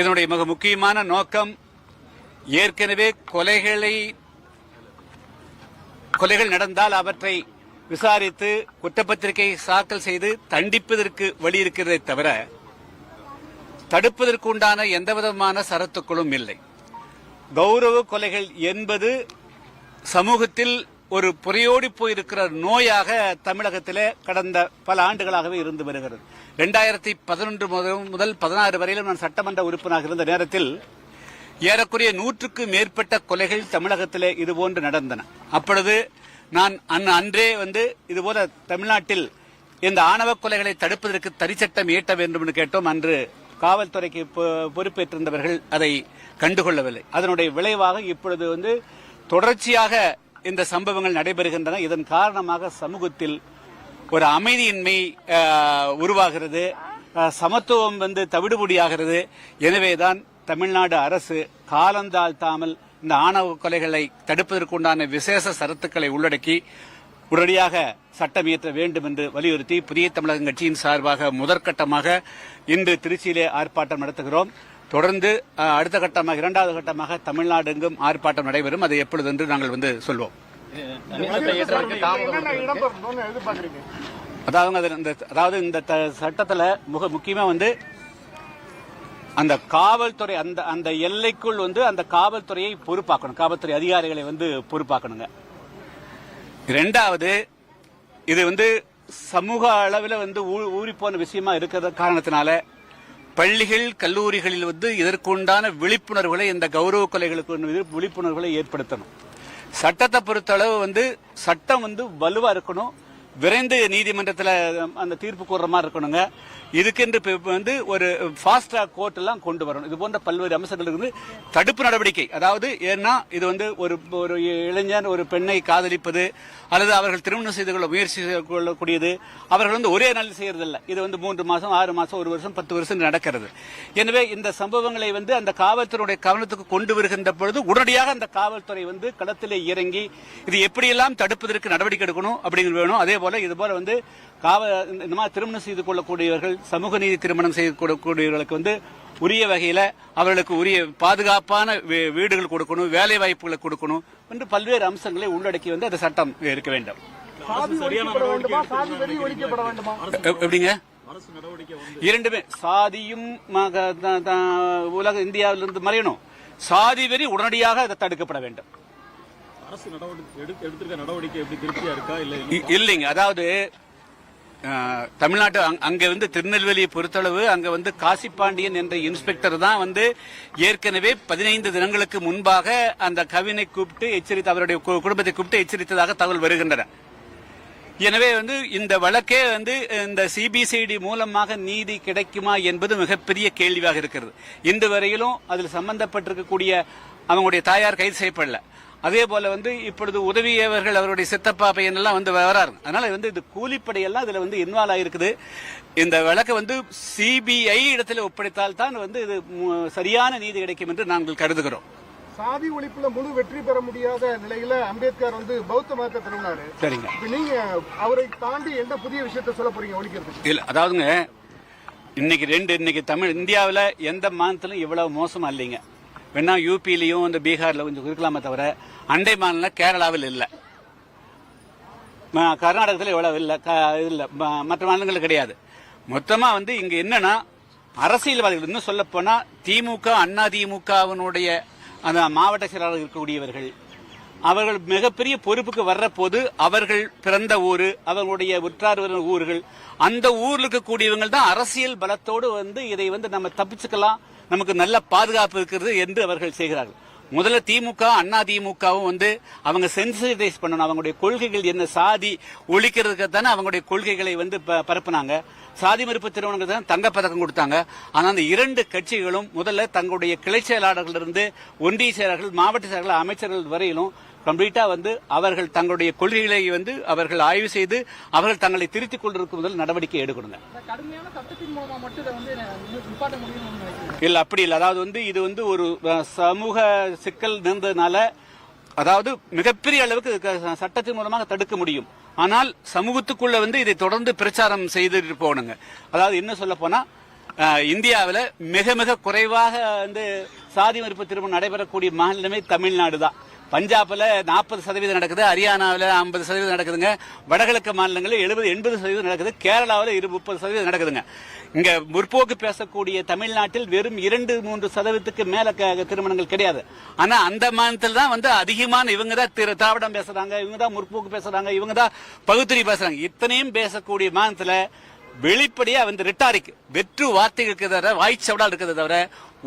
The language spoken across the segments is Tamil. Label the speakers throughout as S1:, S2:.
S1: இதனுடைய மிக முக்கியமான நோக்கம் ஏற்கனவே கொலைகளை கொலைகள் நடந்தால் அவற்றை விசாரித்து குற்றப்பத்திரிகை தாக்கல் செய்து தண்டிப்பதற்கு வழி இருக்கிறதே தவிர தடுப்பதற்கு உண்டான எந்தவிதமான சரத்துக்களும் இல்லை. கௌரவ கொலைகள் என்பது சமூகத்தில் ஒரு புறையோடி போயிருக்கிற நோயாக தமிழகத்திலே கடந்த பல ஆண்டுகளாகவே இருந்து வருகிறது. ரெண்டாயிரத்தி பதினொன்று முதல் பதினாறு வரையிலும் நான் சட்டமன்ற உறுப்பினராக இருந்த நேரத்தில் ஏறக்குறைய நூற்றுக்கு மேற்பட்ட கொலைகள் தமிழகத்திலே இதுபோன்று நடந்தன. அப்பொழுது நான் அன் அன்றே வந்து இதுபோல தமிழ்நாட்டில் இந்த ஆணவ கொலைகளை தடுப்பதற்கு தனிச்சட்டம் இயற்ற வேண்டும் என்று கேட்டோம். அன்று காவல்துறைக்கு பொ- பொறுப்பேற்றிருந்தவர்கள் அதை கண்டுகொள்ளவில்லை. அதனுடைய விளைவாக இப்பொழுது வந்து தொடர்ச்சியாக இந்த சம்பவங்கள் நடைபெறுகின்றன. இதன் காரணமாக சமூகத்தில் ஒரு அமைதியின்மை உருவாகிறது. சமத்துவம் வந்து தவிடுபொடியாகிறது. எனவேதான் தமிழ்நாடு அரசு காலந்தாழ்த்தாமல் இந்த ஆணவ கொலைகளை தடுப்பதற்குண்டான விசேஷ சரத்துக்களை உள்ளடக்கி உடனடியாக சட்டம் இயற்ற வேண்டும் என்று வலியுறுத்தி புதிய தமிழகம் கட்சியின் சார்பாக முதற்கட்டமாக இன்று திருச்சியிலே ஆர்ப்பாட்டம் நடத்துகிறோம். தொடர்ந்து அடுத்த கட்டமாக இரண்டாவது கட்டமாக தமிழ்நாடு எங்கும் ஆர்ப்பாட்டம் நடைபெறும். அது எப்பொழுது என்று நாங்கள் வந்து சொல்வோம். அதாவது இந்த அதாவது இந்த த- சட்டத்துல மிக முக்கியமா வந்து அந்த காவல்துறை அந்த அந்த எல்லைக்குள் வந்து அந்த காவல்துறையை பொறுப்பாக்கணும். காவல்துறை அதிகாரிகளை வந்து பொறுப்பாக்கணுங்க. ரெண்டாவது இது வந்து சமூக அளவில் வந்து ஊ- ஊறிப்போன விஷயமா இருக்கிற காரணத்தினால பள்ளிகள் கல்லூரிகளில் வந்து இதற்குண்டான விழிப்புணர்வுகளை இந்த கௌரவ கொலைகளுக்கு விழிப்புணர்வுகளை ஏற்படுத்தணும். சட்டத்தை பொறுத்தளவு வந்து சட்டம் வந்து வலுவா இருக்கணும். விரைந்து நீதிமன்றத்தில் அந்த தீர்ப்பு கூறுற மாதிரி இருக்கணுங்க. இதுக்கென்று இப்போ வந்து ஒரு ஃபாஸ்ட் ட்ராக் கோர்ட் எல்லாம் கொண்டு வரணும். இது போன்ற பல்வேறு அம்சங்கள் இருந்து தடுப்பு நடவடிக்கை. அதாவது ஏன்னா இது வந்து ஒரு ஒரு இளைஞர் ஒரு பெண்ணை காதலிப்பது அல்லது அவர்கள் திருமணம் செய்து கொள்ள முயற்சி செய்து கொள்ளக்கூடியது அவர்கள் வந்து ஒரே நாள் செய்யறதில்ல. இது வந்து மூன்று மாசம் ஆறு மாசம் ஒரு வருஷம் பத்து வருஷம் நடக்கிறது. எனவே இந்த சம்பவங்களை வந்து அந்த காவல்துறையுடைய கவனத்துக்கு கொண்டு வருகின்ற பொழுது உடனடியாக அந்த காவல்துறை வந்து களத்திலே இறங்கி இது எப்படியெல்லாம் தடுப்பதற்கு நடவடிக்கை எடுக்கணும் அப்படிங்கிறது வேணும். அதே போல இது போல வந்து காவல் இந்த- மாதிரி திருமணம் செய்து கொள்ளக்கூடியவர்கள் சமூக நீதி திருமணம் செய்து கொள்ளக்கூடியவர்களுக்கு வந்து உரிய வகையில அவர்களுக்கு உரிய பாதுகாப்பான வீடுகள் கொடுக்கணும் வேலை வாய்ப்புகளை கொடுக்கணும் என்று பல்வேறு அம்சங்களை உள்ளடக்கி வந்து அந்த சட்டம் இருக்க வேண்டும். எப்படிங்க? இரண்டுமே. சாதியும் உலக இந்தியாவிலிருந்து மறையணும். சாதி வெறி உடனடியாக அதை தடுக்கப்பட வேண்டும்.
S2: அரசு நடவடிக்கை எடுத்திருக்க நடவடிக்கை எப்படி திருப்தியா இருக்கா? இல்ல
S1: இ- இல்லைங்க. அதாவது தமிழ்நாட்டு அங்க- வந்து திருநெல்வேலியை பொறுத்தளவு அங்க வந்து காசிப்பாண்டியன் என்ற இன்ஸ்பெக்டர் தான் வந்து ஏற்கனவே பதினைந்து தினங்களுக்கு முன்பாக அந்த கவினை கூப்பிட்டு எச்சரித்து அவருடைய கு- குடும்பத்தை கூப்பிட்டு எச்சரித்ததாக தகவல் வருகின்றன. எனவே வந்து இந்த வழக்கே வந்து இந்த சிபிசிஐடி மூலமாக நீதி கிடைக்குமா என்பது மிகப்பெரிய கேள்வியாக இருக்கிறது. இன்று வரையிலும் அதில் சம்பந்தப்பட்டிருக்கக்கூடிய அவங்களுடைய தாயார் கைது செய்யப்படல. அதே போல வந்து இப்பொழுது உதவியவர்கள் அவருடைய சித்தப்பா பையன் எல்லாம் வந்து வராரு. அதனால வந்து இது கூலிப்படையெல்லாம் இதுல வந்து இன்வால்வ் ஆயிருக்குது. இந்த வழக்கை வந்து சிபிஐ இடத்துல ஒப்படைத்தால் தான் வந்து இது சரியான நீதி கிடைக்கும் என்று நாங்கள் கருதுகிறோம்.
S3: சாதி ஒழிப்புல முழு வெற்றி பெற முடியாத நிலையில அம்பேத்கர் வந்து பௌத்த மதத்தை திரும்பினாரு
S1: சரிங்க.
S3: நீங்க அவரை தாண்டி எந்த புதிய விஷயத்த சொல்ல போறீங்க ஒழிக்கிறதுக்கு?
S1: இல்ல அதாவதுங்க இன்னைக்கு ரெண்டு இன்னைக்கு தமிழ் இந்தியாவில் எந்த மாநிலத்திலும் இவ்வளவு மோசமா இல்லைங்க. வேணா யூபிலையும் இந்த பீகார்ல கொஞ்சம் இருக்கலாமே தவிர அண்டை மாநிலம் கேரளாவில் இல்லை. கர்நாடகத்தில் இவ்வளவு இல்லை இல்லை. மற்ற மாநிலங்கள் கிடையாது. மொத்தமாக வந்து இங்க என்னன்னா அரசியல்வாதிகள் இன்னும் சொல்ல போனால் திமுக அண்ணா திமுகவினுடைய அந்த மாவட்ட செயலாளர்கள் இருக்கக்கூடியவர்கள். அவர்கள் மிகப்பெரிய பொறுப்புக்கு வர்ற போது அவர்கள் பிறந்த ஊர் அவர்களுடைய உற்றார் ஊர்கள் அந்த ஊர்ல இருக்கக்கூடியவங்க தான் அரசியல் பலத்தோடு வந்து இதை வந்து நம்ம தப்பிச்சுக்கலாம். நமக்கு நல்ல பாதுகாப்பு இருக்கிறது என்று அவர்கள் செய்கிறார்கள். முதல்ல திமுக அண்ணா திமுகவும் வந்து அவங்க சென்சிடைஸ் பண்ணணும். அவங்களுடைய கொள்கைகள் என்ன சாதி ஒழிக்கிறதுக்கு தானே அவங்களுடைய கொள்கைகளை வந்து ப- பரப்புனாங்க. சாதி மறுப்பு திருமணங்கள் தான் தங்கப்பதக்கம் கொடுத்தாங்க. ஆனால் அந்த இரண்டு கட்சிகளும் முதல்ல தங்களுடைய கிளை செயலாளர்களிருந்து ஒன்றிய செயலாளர்கள் மாவட்ட செயலாளர்கள் அமைச்சர்கள் வரையிலும் கம்ப்ளீட்டா வந்து அவர்கள் தங்களுடைய கொள்கைகளை வந்து அவர்கள் ஆய்வு செய்து அவர்கள் தங்களை திருத்திக் கொண்டிருக்கும் முதல் நடவடிக்கை எடுக்கணுங்க.
S4: இல்லை
S1: இல்ல அப்படி இல்ல. அதாவது வந்து இது வந்து ஒரு சமூக சிக்கல் இருந்ததுனால அதாவது மிகப்பெரிய அளவுக்கு சட்டத்தின் மூலமாக தடுக்க முடியும். ஆனால் சமூகத்துக்குள்ள வந்து இதை தொடர்ந்து பிரச்சாரம் செய்துட்டு போகணுங்க. அதாவது என்ன சொல்ல போனா இந்தியாவில் மிக மிக குறைவாக வந்து சாதி மறுப்பு திருமணம் நடைபெறக்கூடிய மாநிலமே தமிழ்நாடு தான். பஞ்சாப்ல நாற்பது சதவீதம் நடக்குது ஹரியானாவில் ஐம்பது சதவீதம் நடக்குதுங்க வடகிழக்கு மாநிலங்களில் எழுபது எண்பது சதவீதம் நடக்குது கேரளாவில் இரு முப்பது சதவீதம் நடக்குதுங்க. இங்க முற்போக்கு பேசக்கூடிய தமிழ்நாட்டில் வெறும் இரண்டு மூன்று சதவீதத்துக்கு மேல திருமணங்கள் கிடையாது. ஆனா அந்த மாநிலத்தில் தான் வந்து அதிகமான இவங்க தான் திரு திராவிடம் பேசுறாங்க இவங்க தான் முற்போக்கு பேசுறாங்க இவங்க தான் பகுத்தறி பேசுறாங்க. இத்தனையும் பேசக்கூடிய மாநிலத்தில் வெளிப்படையா வந்து ரிட்டாரிக் வெற்று வார்த்தைகளுக்கு தவிர வாய்ச்சவடால் இருக்கிறத தவிர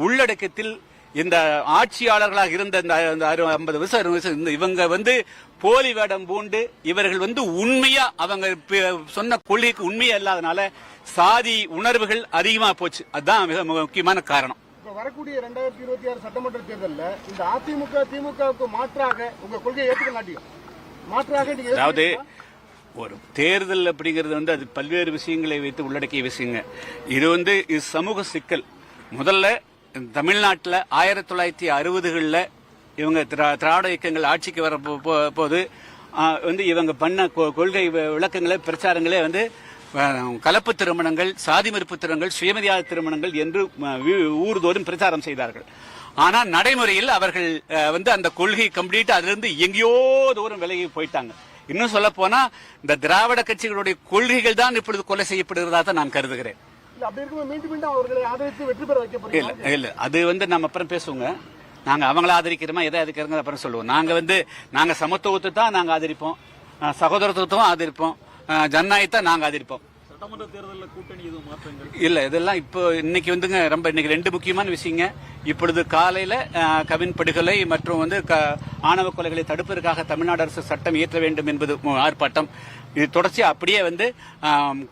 S1: உள்ளடக்கத்தில் இந்த ஆட்சியாளர்களாக இருந்த இந்த ஐம்பது வருஷம் இவங்க வந்து போலி வேடம் பூண்டு இவர்கள் வந்து உண்மையா அவங்க சொன்ன கொள்கைக்கு உண்மையா இல்லாதனால சாதி உணர்வுகள் அதிகமா போச்சு. அதுதான் மிக முக்கியமான காரணம்.
S3: வரக்கூடிய ரெண்டாயிரத்தி இருபத்தி ஆறு சட்டமன்ற தேர்தல்ல இந்த அதிமுக திமுகவுக்கு மாற்றாக உங்க கொள்கையை ஏற்றுக்க மாட்டீங்க மாற்றாக நீங்க
S1: அதாவது? ஒரு தேர்தல் அப்படிங்கிறது வந்து அது பல்வேறு விஷயங்களை வைத்து உள்ளடக்கிய விஷயங்க. இது வந்து இது சமூக சிக்கல். முதல்ல தமிழ்நாட்டில் ஆயிரத்தி தொள்ளாயிரத்தி அறுபதுகளில் இவங்க திரா- திராவிட இயக்கங்கள் ஆட்சிக்கு வர போது வந்து இவங்க பண்ண கொ- கொள்கை விளக்கங்களே பிரச்சாரங்களே வந்து கலப்பு திருமணங்கள் சாதி மறுப்பு திருமணங்கள் சுயமரியாதை திருமணங்கள் என்று ஊர்தோறும் பிரச்சாரம் செய்தார்கள். ஆனால் நடைமுறையில் அவர்கள் வந்து அந்த கொள்கை கம்ப்ளீட் அதிலிருந்து எங்கேயோ தூரம் விலகி போயிட்டாங்க. இன்னும் சொல்ல போனா இந்த திராவிட கட்சிகளுடைய கொள்கைகள் தான் இப்பொழுது கொலை செய்யப்படுகிறதா தான் நான் கருதுகிறேன்.
S3: இல்லை அப்படி
S1: அது வந்து நம்ம அப்புறம் பேசுவோங்க. நாங்கள் அவங்கள ஆதரிக்கிறோமா எதை ஆதரிக்கிறோங்க அப்புறம் சொல்லுவோம். நாங்கள் வந்து நாங்கள் சமத்துவத்தை தான் நாங்கள் ஆதரிப்போம். அஹ் ஆதரிப்போம். ஜனநாயகத்தை நாங்கள் ஆதரிப்போம்.
S2: சட்டமன்ற தேர்தலில் கூட்டணி எதுவும் மாற்றங்கள்?
S1: இல்லை இதெல்லாம் இப்போ இன்னைக்கு வந்துங்க ரொம்ப இன்னைக்கு ரெண்டு முக்கியமான விஷயங்க. இப்பொழுது காலையில் கவின் படுகொலை மற்றும் வந்து க- ஆணவ கொலைகளை தடுப்பதற்காக தமிழ்நாடு அரசு சட்டம் இயற்ற வேண்டும் என்பது ஆர்ப்பாட்டம். இது தொடர்ச்சி அப்படியே வந்து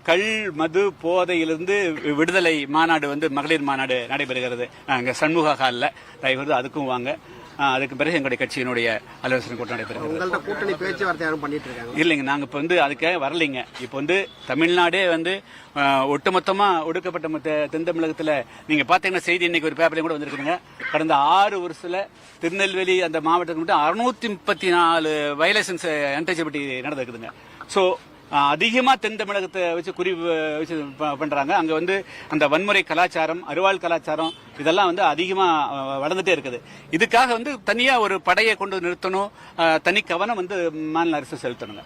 S1: கல் மது போதையிலிருந்து விடுதலை மாநாடு வந்து மகளிர் மாநாடு நடைபெறுகிறது. அங்கே சண்முக ஹாலில். தயவு அதுக்கும் வாங்க. அதுக்கு பிறகு எங்களுடைய கட்சியினுடைய ஆலோசனை கூட்டம் நடைபெறுகிறது.
S5: கூட்டணி பேச்சுவார்த்தை யாரும் பண்ணிட்டு இருக்காங்க?
S1: இல்லைங்க நாங்க இப்ப வந்து அதுக்காக வரலைங்க. இப்ப வந்து தமிழ்நாடே வந்து அஹ், ஒட்டுமொத்தமா ஒடுக்கப்பட்ட மத்த தென் தமிழகத்துல நீங்க பாத்தீங்கன்னா செய்தி இன்னைக்கு ஒரு பேப்பர்ல கூட வந்திருக்குங்க கடந்த ஆறு வருஷத்துல திருநெல்வேலி அந்த மாவட்டத்துக்கு மட்டும் அறுநூத்தி முப்பத்தி நாலு வயலேஷன்ஸ் அன்டச்சபிலிட்டி நடந்திருக்குதுங்க. ஸோ அதிகமாக தென் தமிழகத்தை வச்சு குறி வச்சு பண்ணுறாங்க அங்கே வந்து அந்த வன்முறை கலாச்சாரம் அருவாள் கலாச்சாரம் இதெல்லாம் வந்து அதிகமாக வளர்ந்துட்டே இருக்குது. இதுக்காக வந்து தனியாக ஒரு படையை கொண்டு நிறுத்தணும். தனி கவனம் வந்து மாநில அரசு செலுத்தணுங்க.